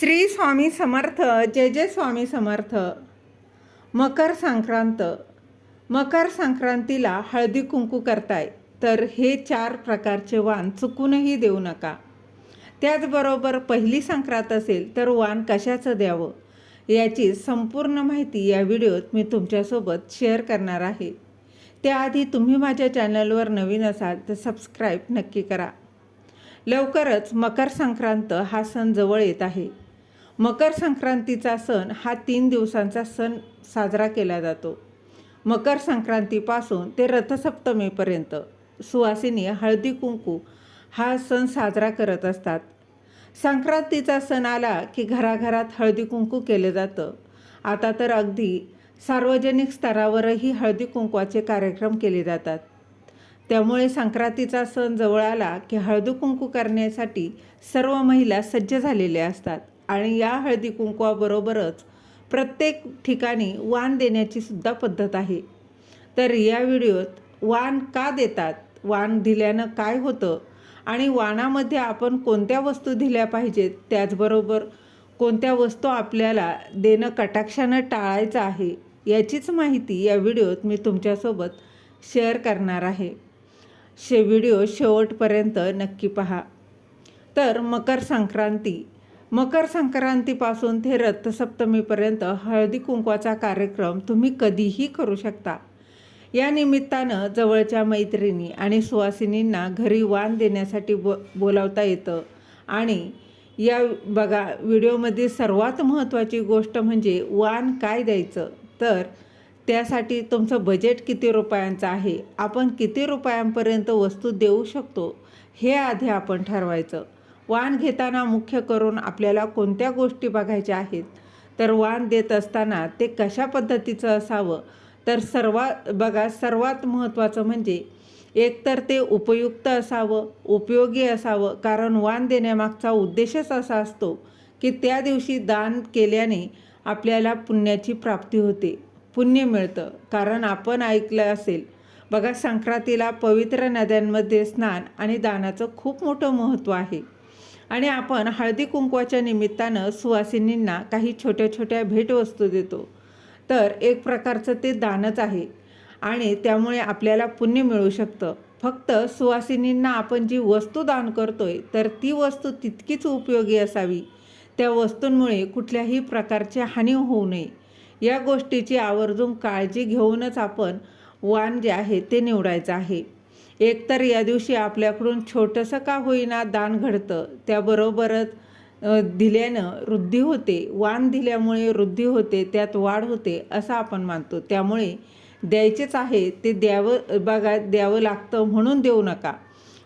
श्री स्वामी समर्थ जय जय स्वामी समर्थ. मकर संक्रांत. मकर संक्रांतीला हळदी कुंकू करताय. तर हे चार प्रकारचे वाण चुकूनही देऊ नका. त्याचबरोबर पहिली संक्रांत असेल तर वाण कशाचं द्यावं? याची संपूर्ण माहिती या व्हिडिओत मी तुमच्यासोबत शेअर करणार आहे. त्याआधी तुम्ही माझ्या चॅनलवर नवीन असाल तर सबस्क्राईब नक्की करा. लवकरच मकर संक्रांत हा सण जवळ येत आहे. मकर संक्रांतीचा सण हा तीन दिवसांचा सण साजरा केला जातो. मकर संक्रांतीपासून ते रथसप्तमीपर्यंत सुवासिनी हळदी कुंकू हा सण साजरा करत असतात. संक्रांतीचा सण आला की घराघरात हळदी कुंकू केलं जातं. आता तर अगदी सार्वजनिक स्तरावरही हळदी कुंकवाचे कार्यक्रम केले जातात. त्यामुळे संक्रांतीचा सण जवळ आला की हळदी कुंकू करण्यासाठी सर्व महिला सज्ज झालेल्या असतात. आणि या हळदी कुंकवाबरोबरच प्रत्येक ठिकाणी वाण देण्याची सुद्धा पद्धत आहे. तर या व्हिडिओत वाण का देतात? वाण दिल्यानं काय होतं? आणि वाणामध्ये आपण कोणत्या वस्तू दिल्या पाहिजेत? त्याचबरोबर कोणत्या वस्तू आपल्याला देणं कटाक्षानं टाळायचं आहे याचीच माहिती या व्हिडिओत मी तुमच्यासोबत शेअर करणार आहे. शे व्हिडिओ शेवटपर्यंत नक्की पहा. तर मकर संक्रांती मकर संक्रांतीपासून ते रथसप्तमीपर्यंत हळदी कुंकवाचा कार्यक्रम तुम्ही कधीही करू शकता. या निमित्तानं जवळच्या मैत्रिणी आणि सुवासिनींना घरी वाण देण्यासाठी बो बोलावता येतं. आणि या बघा व्हिडिओमध्ये सर्वात महत्त्वाची गोष्ट म्हणजे वाण काय द्यायचं? तर त्यासाठी तुमचं बजेट किती रुपयांचं आहे? आपण किती रुपयांपर्यंत वस्तू देऊ शकतो? हे आधी आपण ठरवायचं. वाण घेताना मुख्य करून आपल्याला कोणत्या गोष्टी बघायच्या आहेत? तर वाण देत असताना ते कशा पद्धतीचं असावं? तर सर्वात बघा सर्वात महत्त्वाचं म्हणजे एकतर ते उपयुक्त असावं उपयोगी असावं कारण वाण देण्यामागचा उद्देशच असा असतो की त्या दिवशी दान केल्याने आपल्याला पुण्याची प्राप्ती होते पुण्य मिळतं. कारण आपण ऐकलं असेल बघा संक्रांतीला पवित्र नद्यांमध्ये स्नान आणि दानाचं खूप मोठं महत्त्व आहे. आणि आपण हळदी कुंकवाच्या निमित्तानं सुवासिनींना काही छोट्या छोट्या भेटवस्तू देतो. तर एक प्रकारचं ते दानच आहे आणि त्यामुळे आपल्याला पुण्य मिळू शकतं. फक्त सुवासिनींना आपण जी वस्तू दान करतोय तर ती वस्तू तितकीच उपयोगी असावी. त्या वस्तूंमुळे कुठल्याही प्रकारची हानी होऊ नये. या गोष्टीची आवर्जून काळजी घेऊनच आपण वाण जे आहे ते निवडायचं आहे. एकतर या दिवशी आपल्याकडून छोटंसं का होईना दान घडतं त्याबरोबरच दिल्यानं वृद्धी होते वाण दिल्यामुळे वृद्धी होते त्यात वाढ होते असं आपण मानतो. त्यामुळे द्यायचेच आहे ते द्यावं बघा द्यावं लागतं म्हणून देऊ नका.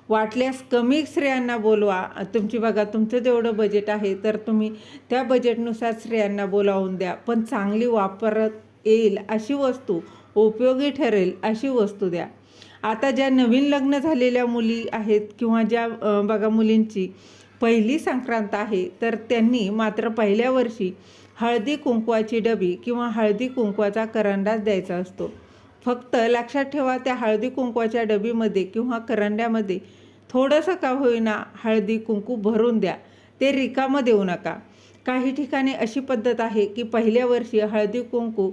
वाटल्यास कमी स्त्रियांना बोलवा. तुमची बघा तुमचं जेवढं बजेट आहे तर तुम्ही त्या बजेटनुसार स्त्रियांना बोलावून द्या. पण चांगली वापरत येईल अशी वस्तू उपयोगी ठरेल अशी वस्तू द्या. आता ज्या नवीन लग्न झालेल्या मुली आहेत किंवा ज्या बघा मुलींची पहिली संक्रांत आहे तर त्यांनी मात्र पहिल्या वर्षी हळदी कुंकवाची डबी किंवा हळदी कुंकवाचा करंडाच द्यायचा असतो. फक्त लक्षात ठेवा त्या हळदी कुंकवाच्या डबीमध्ये किंवा करंड्यामध्ये थोडंसं का होईना हळदी कुंकू भरून द्या. ते रिकामं देऊ नका. काही ठिकाणी अशी पद्धत आहे की पहिल्या वर्षी हळदी कुंकू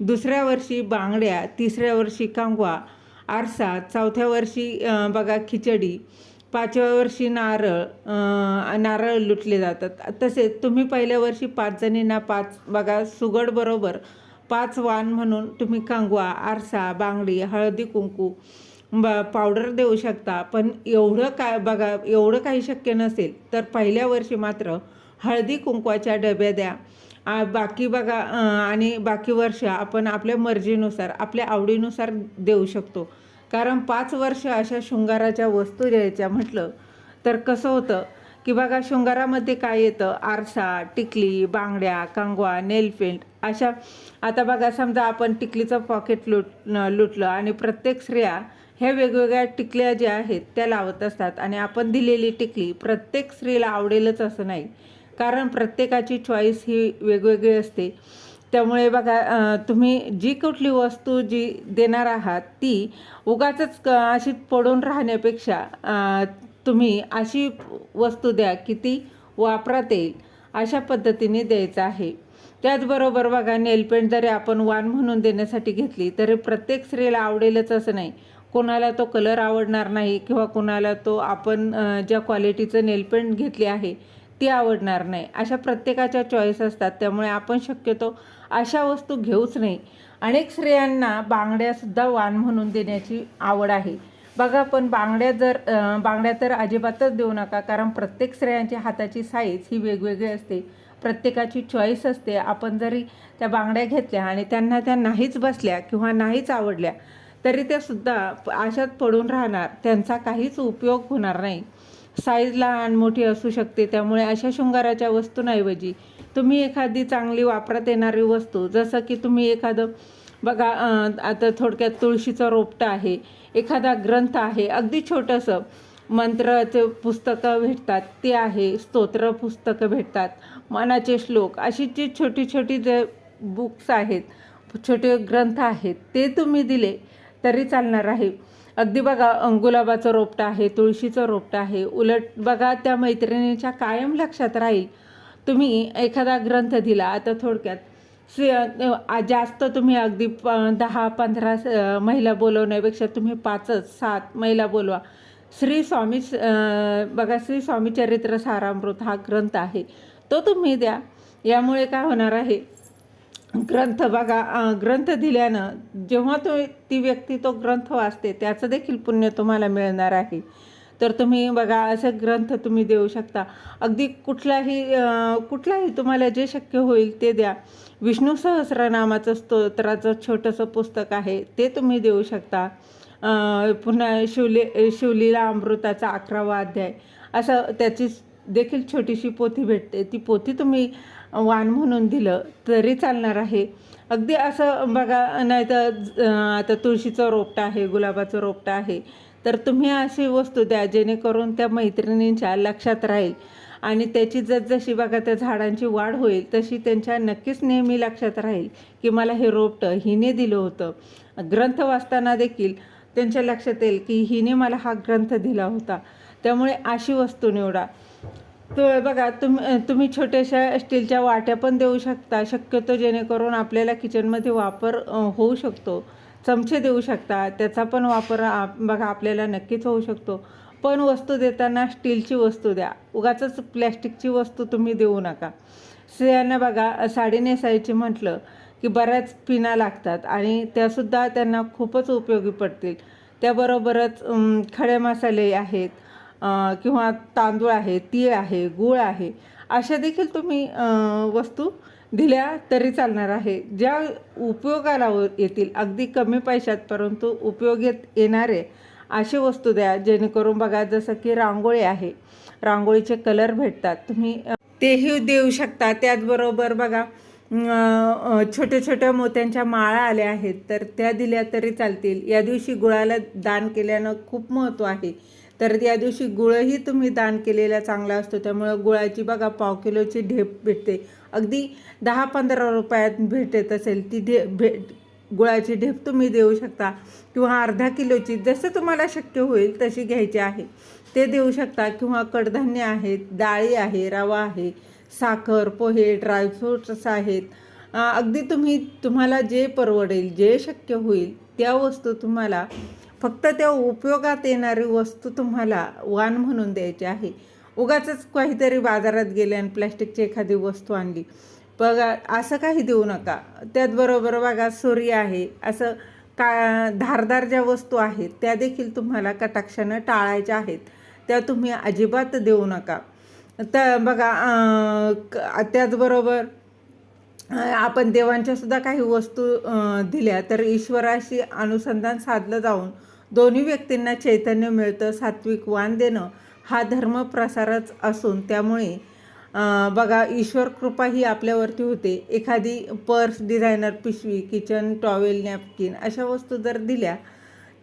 दुसऱ्या वर्षी बांगड्या तिसऱ्या वर्षी कांगवा आरसा चौथ्या वर्षी बघा खिचडी पाचव्या वर्षी नारळ नारळ लुटले जातात. तसेच तुम्ही पहिल्या वर्षी पाच जणींना पाच बघा सुगडबरोबर पाच वाण म्हणून तुम्ही कांगवा आरसा बांगडी हळदी कुंकू ब पावडर देऊ शकता. पण एवढं काय बघा एवढं काही शक्य नसेल तर पहिल्या वर्षी मात्र हळदी कुंकवाच्या डब्या द्या. बाकी बघा आणि बाकी वर्ष आपण आपल्या मर्जीनुसार आपल्या आवडीनुसार देऊ शकतो. कारण पाच वर्ष अशा शृंगाराच्या वस्तू द्यायच्या म्हटलं तर कसं होतं की बघा शृंगारामध्ये काय येतं? आरसा टिकली बांगड्या कांगवा नेलपेंट अशा आता बघा समजा आपण टिकलीचं पॉकेट लुट लुटलं आणि प्रत्येक स्त्रिया ह्या वेगवेगळ्या टिकल्या ज्या आहेत त्या लावत असतात. आणि आपण दिलेली टिकली प्रत्येक स्त्रीला आवडेलच असं नाही. कारण प्रत्येकाची चॉईस ही वेगवेगळी असते. त्यामुळे बघा तुम्ही जी कुठली वस्तू जी देणार आहात ती उगाचच क अशी पडून राहण्यापेक्षा तुम्ही अशी वस्तू द्या की ती वापरात येईल अशा पद्धतीने द्यायचं आहे. त्याचबरोबर बघा नेलपेंट जरी आपण वान म्हणून देण्यासाठी घेतली तरी प्रत्येक स्त्रीला आवडेलच असं नाही. कोणाला तो कलर आवडणार नाही किंवा कोणाला तो आपण ज्या क्वालिटीचं नेलपेंट घेतली आहे ती आवडणार नाही. अशा प्रत्येकाच्या चॉईस असतात. त्यामुळे आपण शक्यतो अशा वस्तू घेऊच नाही. अनेक स्त्रियांना बांगड्यासुद्धा वाण म्हणून देण्याची आवड आहे. बघा पण बांगड्या जर बांगड्या तर अजिबातच देऊ नका. कारण प्रत्येक स्त्रियांच्या हाताची साईज ही वेगवेगळी असते. प्रत्येकाची चॉईस असते. आपण जरी त्या बांगड्या घेतल्या आणि त्यांना त्या नाहीच बसल्या किंवा नाहीच आवडल्या तरी त्या सुद्धा अशात पडून राहणार. त्यांचा काहीच उपयोग होणार नाही. साईज लहान मोठी असू शकते. त्यामुळे अशा शृंगाराच्या वस्तूंऐवजी तुम्ही एखादी चांगली वापरात येणारी वस्तू जसं की तुम्ही एखादं बघा आता थोडक्यात तुळशीचं रोपटं आहे एखादा ग्रंथ आहे अगदी छोटंसं मंत्राचे पुस्तकं भेटतात ते आहे स्तोत्र पुस्तकं भेटतात मनाचे श्लोक अशी जी छोटी छोटी जे बुक्स आहेत छोटे ग्रंथ आहेत ते तुम्ही दिले तरी चालणार आहे. अगदी बघा गुलाबाचं रोपटं आहे तुळशीचं रोपटं आहे. उलट बघा त्या मैत्रिणीच्या कायम लक्षात राहील. तुम्ही एखादा ग्रंथ दिला आता थोडक्यात श्री जास्त तुम्ही अगदी प दहा पंधरा महिला बोलवण्यापेक्षा तुम्ही पाचच सात महिला बोलवा. श्री स्वामी बघा श्री स्वामी चरित्र सारामृत हा ग्रंथ आहे. तो तुम्ही द्या. यामुळे काय होणार आहे? ग्रंथ बघा ग्रंथ दिल्यानं जेव्हा तो ती व्यक्ती तो ग्रंथ वाचते त्याचं देखील पुण्य तुम्हाला मिळणार आहे. तर तुम्ही बघा असे ग्रंथ तुम्ही देऊ शकता. अगदी कुठलाही कुठलाही तुम्हाला जे शक्य होईल ते द्या. विष्णू सहस्रनामाचं स्तोत्राचं छोटंसं पुस्तक आहे ते तुम्ही देऊ शकता. पुन्हा शिवले शिवलीला अमृताचा अकरावा अध्याय. असं त्याची देखील छोटीशी पोथी भेटते. ती पोथी तुम्ही वाण म्हणून दिलं तरी चालणार आहे. अगदी असं बघा नाही तर आता तुळशीचं रोपटं आहे गुलाबाचं रोपटं आहे तर तुम्ही अशी वस्तू द्या जेणेकरून त्या मैत्रिणींच्या लक्षात राहील. आणि त्याची जसजशी बघा त्या झाडांची वाढ होईल तशी त्यांच्या नक्कीच नेहमी लक्षात राहील की मला हे रोपटं हिने दिलं होतं. ग्रंथ वाचताना देखील त्यांच्या लक्षात येईल की हिने मला हा ग्रंथ दिला होता. त्यामुळे अशी वस्तू निवडा. तर बघा तुम तुम्ही छोट्याशा स्टीलच्या वाट्या पण देऊ शकता. शक्यतो जेणेकरून आपल्याला किचनमध्ये वापर होऊ शकतो. चमचे देऊ शकता. त्याचा पण वापर आप बघा आपल्याला नक्कीच होऊ शकतो. पण वस्तू देताना स्टीलची वस्तू द्या. उगाचच प्लॅस्टिकची वस्तू तुम्ही देऊ नका. स्त्रियांना बघा साडी नेसायची म्हटलं की बऱ्याच पिना लागतात आणि त्यासुद्धा त्यांना खूपच उपयोगी पडतील. त्याबरोबरच खडे मसाले आहेत. किंवा तांदूळ आहे तीळ आहे गूळ आहे अशा देखील तुम्ही वस्तू दिल्या तरी चालणार आहे. ज्या उपयोगाला व- येतील अगदी कमी पैशात परंतु उपयोगात येणारे अशी वस्तू द्या. जेणेकरून बघा जसं की रांगोळी आहे रांगोळीचे कलर भेटतात. तुम्ही तेही देऊ शकता. त्याचबरोबर बघा छोट्या छोट्या मोत्यांच्या माळा आल्या आहेत तर त्या दिल्या तरी चालतील. या दिवशी गुळाला दान केल्यानं खूप महत्त्व आहे. तर या दिवशी गुळही तुम्ही दान केलेला चांगला असतो. त्यामुळं गुळाची बघा पाव किलोची ढेप भेटते. अगदी दहा पंधरा रुपयात भेटत असेल ती ढे भेट गुळाची ढेप तुम्ही देऊ शकता किंवा अर्धा किलोची जसं तुम्हाला शक्य होईल तशी घ्यायची आहे. ते देऊ शकता किंवा कडधान्य आहेत डाळी आहे रवा आहे साखर पोहे ड्रायफ्रूट्स आहेत. अगदी तुम्ही तुम्हाला जे परवडेल जे शक्य होईल त्या वस्तू तुम्हाला फक्त त्या उपयोगात येणारी वस्तू तुम्हाला वाण म्हणून द्यायची आहे. उगाचच काहीतरी बाजारात गेले आणि प्लॅस्टिकची एखादी वस्तू आणली. बघा असं काही देऊ नका. त्याचबरोबर बघा सूर्य आहे. असं का धारदार ज्या वस्तू आहेत त्या देखील तुम्हाला कटाक्षानं टाळायच्या आहेत. त्या तुम्ही अजिबात देऊ नका. तर बघा क- त्याचबरोबर आपण देवांच्या सुद्धा काही वस्तू दिल्या तर ईश्वराशी अनुसंधान साधलं जाऊन दोन्ही व्यक्तींना चैतन्य मिळतं सात्विक वाण देणं हा धर्मप्रसारच असून त्यामुळे बघा ईश्वर कृपा ही आपल्यावरती होते. एखादी पर्स डिझायनर पिशवी किचन टॉवेल नॅपकिन अशा वस्तू जर दिल्या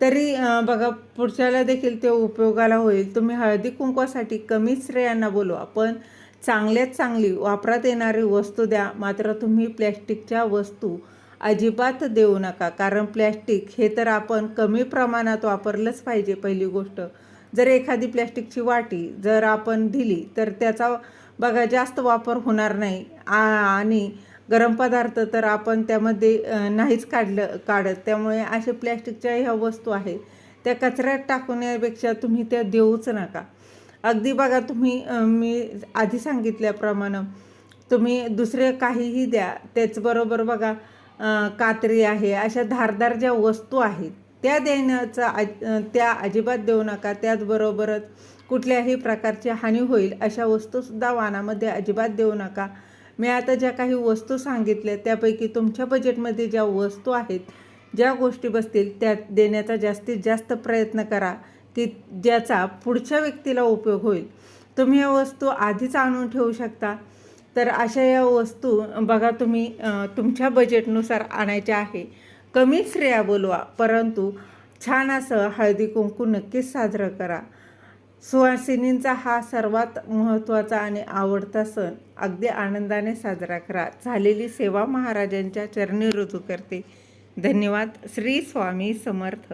तरी बघा पुढच्याला देखील ते उपयोगाला होईल. तुम्ही हळदी कुंकवासाठी कमी स्त्रियांना बोलवा पण चांगल्यात चांगली वापरात येणारी वस्तू द्या. मात्र तुम्ही प्लॅस्टिकच्या वस्तू अजिबात देऊ नका. कारण प्लॅस्टिक हे तर आपण कमी प्रमाणात वापरलंच पाहिजे पहिली गोष्ट. जर एखादी प्लॅस्टिकची वाटी जर आपण दिली तर त्याचा बघा जास्त वापर होणार नाही. आ- आणि गरम पदार्थ तर आपण त्यामध्ये नाहीच काढलं काढत. त्यामुळे असे प्लॅस्टिकच्या ह्या वस्तू आहे त्या कचऱ्यात टाकण्यापेक्षा तुम्ही त्या देऊच नका. अगदी बघा तुम्ही मी आधी सांगितल्याप्रमाणे तुम्ही दुसरे काहीही द्या. त्याचबरोबर बघा कात्री आहे अशा धारदार ज्या वस्तू आहेत त्या देण्याचा अज त्या अजिबात देऊ नका. त्याचबरोबरच कुठल्याही प्रकारची हानी होईल अशा वस्तूसुद्धा वाहनामध्ये अजिबात देऊ नका. मी आता ज्या काही वस्तू सांगितल्या त्यापैकी तुमच्या बजेटमध्ये ज्या वस्तू आहेत ज्या गोष्टी बसतील त्या देण्याचा जास्तीत जास्त प्रयत्न करा की ज्याचा पुढच्या व्यक्तीला उपयोग होईल. तुम्ही या वस्तू आधीच आणून ठेवू शकता. तर अशा या वस्तू बघा तुम्ही तुमच्या बजेटनुसार आणायच्या आहे. कमी श्रेया बोलवा परंतु छान असं हळदी कुंकू नक्कीच साजरं करा. सुवासिनींचा हा सर्वात महत्त्वाचा आणि आवडता सण अगदी आनंदाने साजरा करा. झालेली सेवा महाराजांच्या चरणी रुजू करते. धन्यवाद. श्री स्वामी समर्थ.